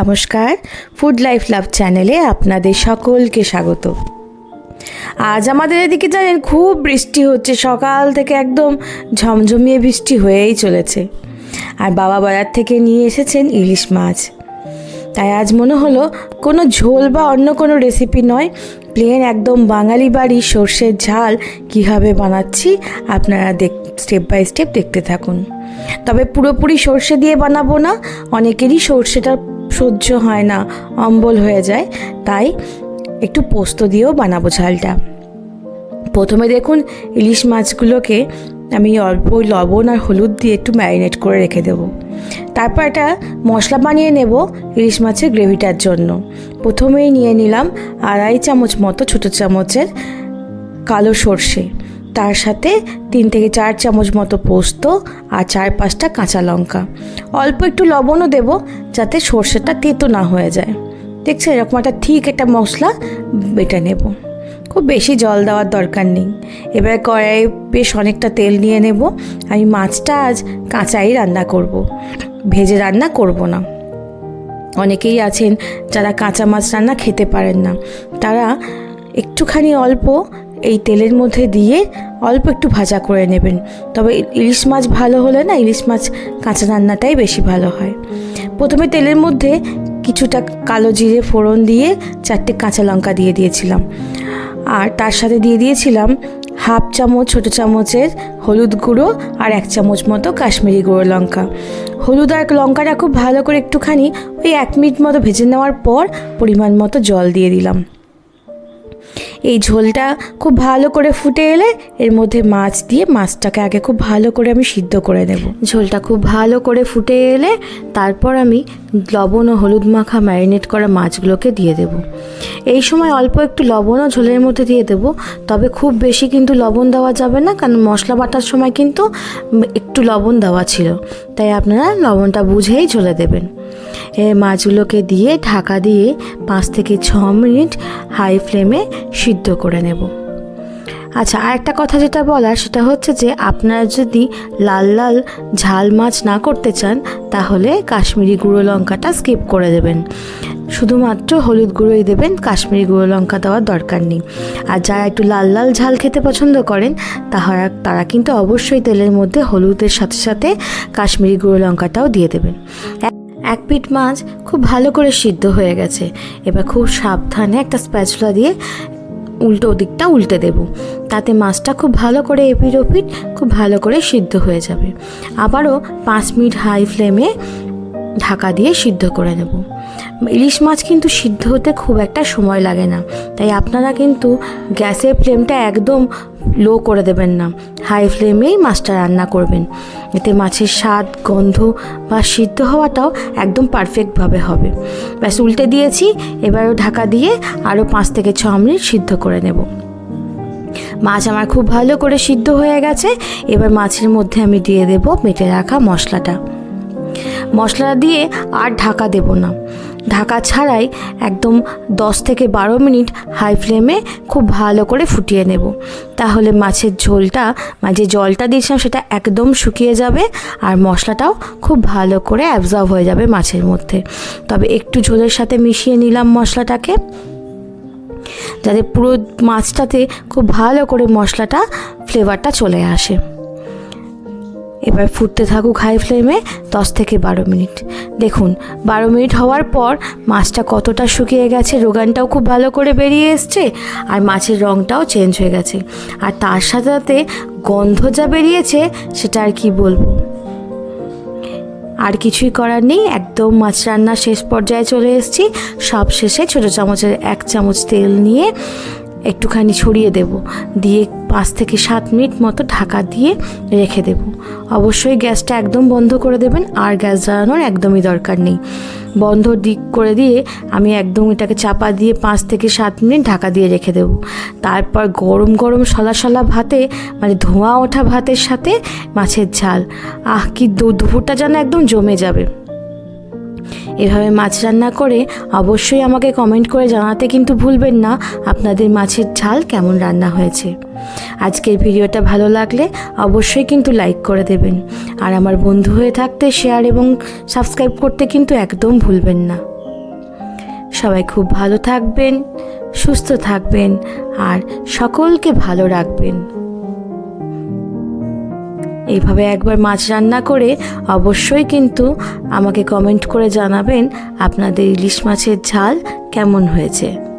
নমস্কার food life love চ্যানেলে আপনাদের সকলকে স্বাগত। আজ আমাদের এদিকে জানেন খুব বৃষ্টি হচ্ছে, সকাল থেকে একদম ঝমঝমিয়ে বৃষ্টি হয়েই চলেছে। আর বাবা বাজার থেকে নিয়ে এসেছেন ইলিশ মাছ। তাই আজ মনে হলো কোনো ঝোল বা অন্য কোনো রেসিপি নয় প্লেন একদম বাঙালি বাড়ি সর্ষের ঝাল কীভাবে বানাচ্ছি আপনারা দেখ স্টেপ বাই স্টেপ দেখতে থাকুন। তবে পুরোপুরি সর্ষে দিয়ে বানাবো না, অনেকেরই সর্ষেটা সহ্য হয় না, অম্বল হয়ে যায়। তাই একটু পোস্ত দিয়েও বানাবো ঝালটা। প্রথমে দেখুন, ইলিশ মাছগুলোকে আমি অল্প লবণ আর হলুদ দিয়ে একটু ম্যারিনেট করে রেখে দেবো। তারপর একটা মশলা বানিয়ে নেব ইলিশ মাছের গ্রেভিটার জন্য। প্রথমেই নিয়ে নিলাম আড়াই চামচ মতো ছোটো চামচের কালো সর্ষে। তার সাথে তিন থেকে চার চামচ মতো পোস্ত আর চার পাঁচটা কাঁচা লঙ্কা। অল্প একটু লবণও দেব যাতে সর্ষেটা তেতো না হয়ে যায়। দেখছেন, এরকম একটা ঠিক একটা মশলা বেটে নেব। খুব বেশি জল দেওয়ার দরকার নেই। এবার কড়াই বেশ অনেকটা তেল নিয়ে নেব। আমি মাছটা আজ কাঁচাই রান্না করব। ভেজে রান্না করব না। অনেকেই আছেন যারা কাঁচা মাছ রান্না খেতে পারেন না। তারা একটুখানি অল্প এই তেলের মধ্যে দিয়ে অল্প একটু ভাজা করে নেবেন। তবে ইলিশ মাছ ভালো হলে না ইলিশ মাছ কাঁচা রান্নাটাই বেশি ভালো হয়। প্রথমে তেলের মধ্যে কিছুটা কালো জিরে ফোড়ন দিয়ে চারটে কাঁচা লঙ্কা দিয়ে দিয়েছিলাম। আর তার সাথে দিয়ে দিয়েছিলাম হাফ চামচ ছোটো চামচের হলুদ গুঁড়ো আর এক চামচ মতো কাশ্মীরি গুঁড়ো লঙ্কা। হলুদ আর লঙ্কাটা খুব ভালো করে একটুখানি ওই এক মিনিট মতো ভেজে নেওয়ার পর পরিমাণ মতো জল দিয়ে দিলাম। এই ঝোলটা খুব ভালো করে ফুটে এলে এর মধ্যে মাছ দিয়ে মাছটাকে আগে খুব ভালো করে আমি সিদ্ধ করে নেব। ঝোলটা খুব ভালো করে ফুটে এলে তারপর আমি লবণ ও হলুদ মাখা ম্যারিনেট করা মাছগুলোকে দিয়ে দেব। এই সময় অল্প একটু লবণও ঝোলের মধ্যে দিয়ে দেব, তবে খুব বেশি কিন্তু লবণ দেওয়া যাবে না, কারণ মশলা বাটার সময় কিন্তু একটু লবণ দেওয়া ছিল। তাই আপনারা লবণটা বুঝেই ঝোলে দেবেন। মাছগুলোকে দিয়ে ঢাকা দিয়ে পাঁচ থেকে ছ মিনিট হাই ফ্লেমে সিদ্ধ করে নেব। আচ্ছা আর একটা কথা যেটা বলার, সেটা হচ্ছে যে আপনারা যদি লাল লাল ঝাল মাছ না করতে চান, তাহলে কাশ্মীরি গুঁড়ো লঙ্কাটা স্কিপ করে দেবেন। শুধুমাত্র হলুদ গুঁড়োই দেবেন, কাশ্মীরি গুঁড়ো লঙ্কা দেওয়ার দরকার নেই। আর যারা একটু লাল লাল ঝাল খেতে পছন্দ করেন তাহারা তারা কিন্তু অবশ্যই তেলের মধ্যে হলুদের সাথে সাথে কাশ্মীরি গুঁড়ো লঙ্কাটাও দিয়ে দেবেন। এক পিট মাছ খুব ভালো করে সিদ্ধ হয়ে গেছে। এবার খুব সাবধানে একটা স্প্যাচুলা দিয়ে উল্টো দিকটা উল্টে দেব। তাতে মাছটা খুব ভালো করে এপিট ওপিট খুব ভালো করে সিদ্ধ হয়ে যাবে। আবারও পাঁচ মিনিট হাই ফ্লেমে ঢাকা দিয়ে সিদ্ধ করে নেব। ইলিশ মাছ কিন্তু সিদ্ধ হতে খুব একটা সময় লাগে না। তাই আপনারা কিন্তু গ্যাসের ফ্লেমটা একদম লো করে দেবেন না। হাই ফ্লেমেই মাছটা রান্না করবেন। এতে মাছের স্বাদ, গন্ধ বা সিদ্ধ হওয়াটাও একদম পারফেক্টভাবে হবে। ব্যাস, উল্টে দিয়েছি। এবারও ঢাকা দিয়ে আরও পাঁচ থেকে ছ মিনিট সিদ্ধ করে নেব। মাছ আমার খুব ভালো করে সিদ্ধ হয়ে গেছে। এবার মাছের মধ্যে আমি দিয়ে দেব মেটে রাখা মশলাটা। মশলা দিয়ে আর ঢাকা দেব না। ঢাকা ছাড়াই একদম দশ থেকে বারো মিনিট হাই ফ্লেমে খুব ভালো করে ফুটিয়ে নেব। তাহলে মাছের ঝোলটা মানে যে জলটা দিয়েছিলাম সেটা একদম শুকিয়ে যাবে আর মশলাটাও খুব ভালো করে অ্যাবজর্ব হয়ে যাবে মাছের মধ্যে। তবে একটু ঝোলের সাথে মিশিয়ে নিলাম মশলাটাকে। যাতে পুরো মাছটাতে খুব ভালো করে মশলাটা ফ্লেভারটা চলে আসে। এবার ফুটতে থাকুক হাই ফ্লেমে দশ থেকে বারো মিনিট। দেখুন, বারো মিনিট হওয়ার পর মাছটা কতটা শুকিয়ে গেছে, রোগানটাও খুব ভালো করে বেরিয়ে এসছে আর মাছের রঙটাও চেঞ্জ হয়ে গেছে। আর তার সাথে সাথে গন্ধ যা বেরিয়েছে সেটা আর কি বলব? আর কিছুই করার নেই, একদম মাছ রান্না শেষ পর্যায়ে চলে এসেছি। সব শেষে ছোটো চামচের এক চামচ তেল নিয়ে একটুখানি ছড়িয়ে দেব। দিয়ে পাঁচ থেকে সাত মিনিট মতো ঢাকা দিয়ে রেখে দেব। অবশ্যই গ্যাসটা একদম বন্ধ করে দেবেন, আর গ্যাস জ্বালানোর একদমই দরকার নেই। বন্ধ দিক করে দিয়ে আমি একদম এটাকে চাপা দিয়ে পাঁচ থেকে সাত মিনিট ঢাকা দিয়ে রেখে দেব। তারপর গরম গরম সলা সলা ভাতে মানে ধোঁয়া ওঠা ভাতের সাথে মাছের ঝাল। আহ, কি দুপুরটা যেন একদম জমে যাবে। এভাবে মাছ রান্না করে অবশ্যই আমাকে কমেন্ট করে জানাতে কিন্তু ভুলবেন না, আপনাদের মাছের ঝাল কেমন রান্না হয়েছে। আজকের ভিডিওটা ভালো লাগলে অবশ্যই কিন্তু লাইক করে দেবেন। আর আমার বন্ধু হয়ে থাকতে শেয়ার এবং সাবস্ক্রাইব করতে কিন্তু একদম ভুলবেন না। সবাই খুব ভালো থাকবেন, সুস্থ থাকবেন, আর সকলকে ভালো রাখবেন। এইভাবে একবার মাছ রান্না করে অবশ্যই কিন্তু আমাকে কমেন্ট করে জানাবেন আপনাদের ইলিশ মাছের ঝাল কেমন হয়েছে।